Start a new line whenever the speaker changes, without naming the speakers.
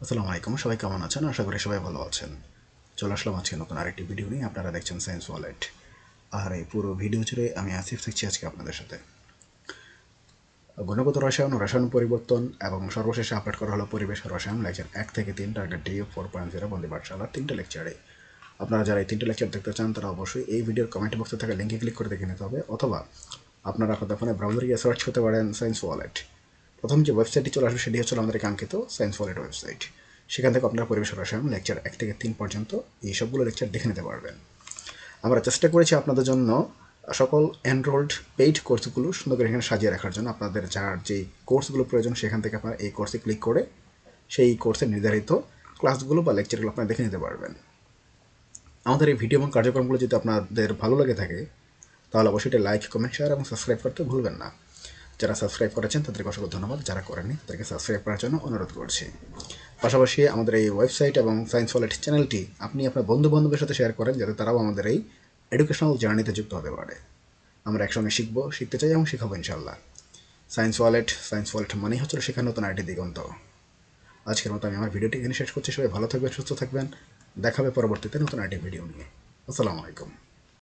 আসসালামু আলাইকুম, সবাই কেমন আছেন? আশা করি সবাই ভালো আছেন। চলে আসলাম আজকে নতুন আরেকটি ভিডিও নিয়ে। আপনারা দেখছেন সায়েন্স ওয়ালেট আর এই পুরো ভিডিও জুড়ে আমি আসিফ থাকছি আজকে আপনাদের সাথে। গুণগত রসায়ন ও রসায়ন পরিবর্তন এবং সর্বশেষে আপলোড করা হলো পরিবেশ রসায়ন লেকচার এক থেকে তিন target D four point zero বন্দী পাঠশালার তিনটে লেকচারে আপনারা যারা এই তিনটে লেকচার দেখতে চান, তারা অবশ্যই এই ভিডিওর কমেন্ট বক্সে থাকা লিঙ্কে ক্লিক করে দেখে নিতে হবে। অথবা আপনারা আপনাদের ফোনে ব্রাউজারে গিয়ে সার্চ করতে পারেন সায়েন্স ওয়ালেট প্রথম যে ওয়েবসাইটটি চলে আসবে সেটি হচ্ছে আমাদের কাঙ্ক্ষিত সায়েন্স ওয়ালেট ওয়েবসাইট সেখান থেকে আপনারা পরিবেশ রসায়ন লেকচার এক থেকে তিন পর্যন্ত এই সবগুলো লেকচার দেখে নিতে পারবেন। আমরা চেষ্টা করেছি আপনাদের জন্য সকল এনরোল্ড পেইড কোর্সগুলো সুন্দর করে এখানে সাজিয়ে রাখার জন্য। আপনাদের যার যে কোর্সগুলো প্রয়োজন সেখান থেকে আপনারা এই কোর্সে ক্লিক করে সেই কোর্সে নির্ধারিত ক্লাসগুলো বা লেকচারগুলো আপনারা দেখে নিতে পারবেন। আমাদের এই ভিডিও এবং কার্যক্রমগুলো যদি আপনাদের ভালো লাগে থাকে, তাহলে অবশ্যই এটা লাইক কমেন্ট শেয়ার এবং সাবস্ক্রাইব করতে ভুলবেন না। যারা সাবস্ক্রাইব করেছেন, তাদেরকে অসংখ্য ধন্যবাদ। যারা করেননি, তাদেরকে সাবস্ক্রাইব করার জন্য অনুরোধ করছি। পাশাপাশি আমাদের এই ওয়েবসাইট এবং সায়েন্স ওয়ালেট চ্যানেলটি আপনি আপনার বন্ধু বান্ধবের সাথে শেয়ার করেন, যাতে তারাও আমাদের এই এডুকেশনাল জার্নিতে যুক্ত হতে পারে। আমরা একসঙ্গে শিখব, শিখতে চাই এবং শেখাবো ইনশাল্লাহ সায়েন্স ওয়ালেট সায়েন্স ওয়ালেট মানেই হচ্ছে শেখার নতুন আইটি দিগন্ত। আজকের মতো আমি আমার ভিডিওটি এখানে শেষ করছি। সবাই ভালো থাকবেন, সুস্থ থাকবেন। দেখাবে পরবর্তীতে নতুন আইটি ভিডিও নিয়ে। আসসালামু আলাইকুম।